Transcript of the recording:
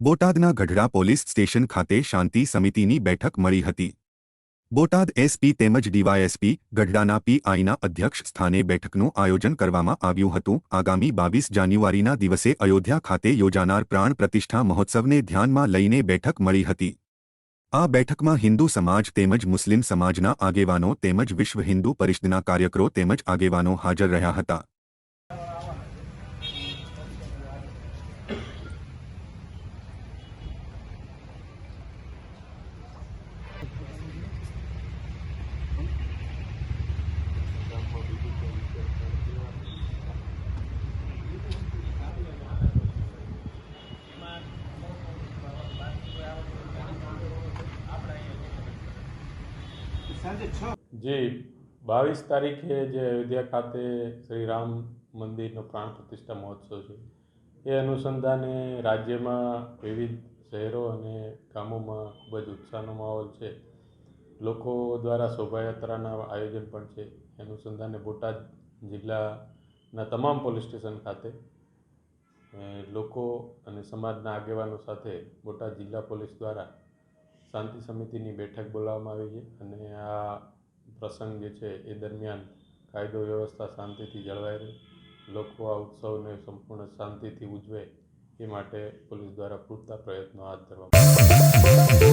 બોટાદના Gadhada police station ખાતે શાંતિ સમિતિની બેઠક મળી હતી. બોટાદ એસપી તેમજ ડીવાયએસપી ગઢડાના પીઆઈના અધ્યક્ષ સ્થાને બેઠકનું આયોજન કરવામાં આવ્યું હતું. આગામી બાવીસ જાન્યુઆરીના દિવસે અયોધ્યા ખાતે યોજાનાર પ્રાણ પ્રતિષ્ઠા મહોત્સવને ધ્યાનમાં લઈને બેઠક મળી હતી. આ બેઠકમાં હિન્દુ સમાજ તેમજ મુસ્લિમ સમાજના આગેવાનો તેમજ વિશ્વ હિન્દુ પરિષદના કાર્યકરો તેમજ આગેવાનો હાજર રહ્યા હતા. જે બાવીસ તારીખે જે અયોધ્યા ખાતે શ્રી રામ મંદિરનો પ્રાણ પ્રતિષ્ઠા મહોત્સવ છે, એ અનુસંધાને રાજ્યમાં વિવિધ શહેરો અને ગામોમાં ખૂબ જ ઉત્સાહનો માહોલ છે. લોકો દ્વારા શોભાયાત્રાના આયોજન પણ છે. અનુસંધાને બોટાદ જિલ્લાના તમામ પોલીસ સ્ટેશન ખાતે લોકો અને સમાજના આગેવાનો સાથે બોટાદ જિલ્લા પોલીસ દ્વારા શાંતિ સમિતિની બેઠક બોલાવવામાં આવી છે અને આ પ્રસંગ જે છે એ દરમિયાન કાયદો વ્યવસ્થા શાંતિથી જળવાઈ રહે, લોકો આ ઉત્સવને સંપૂર્ણ શાંતિથી ઉજવે એ માટે પોલીસ દ્વારા પૂરતા પ્રયત્નો હાથ ધરવામાં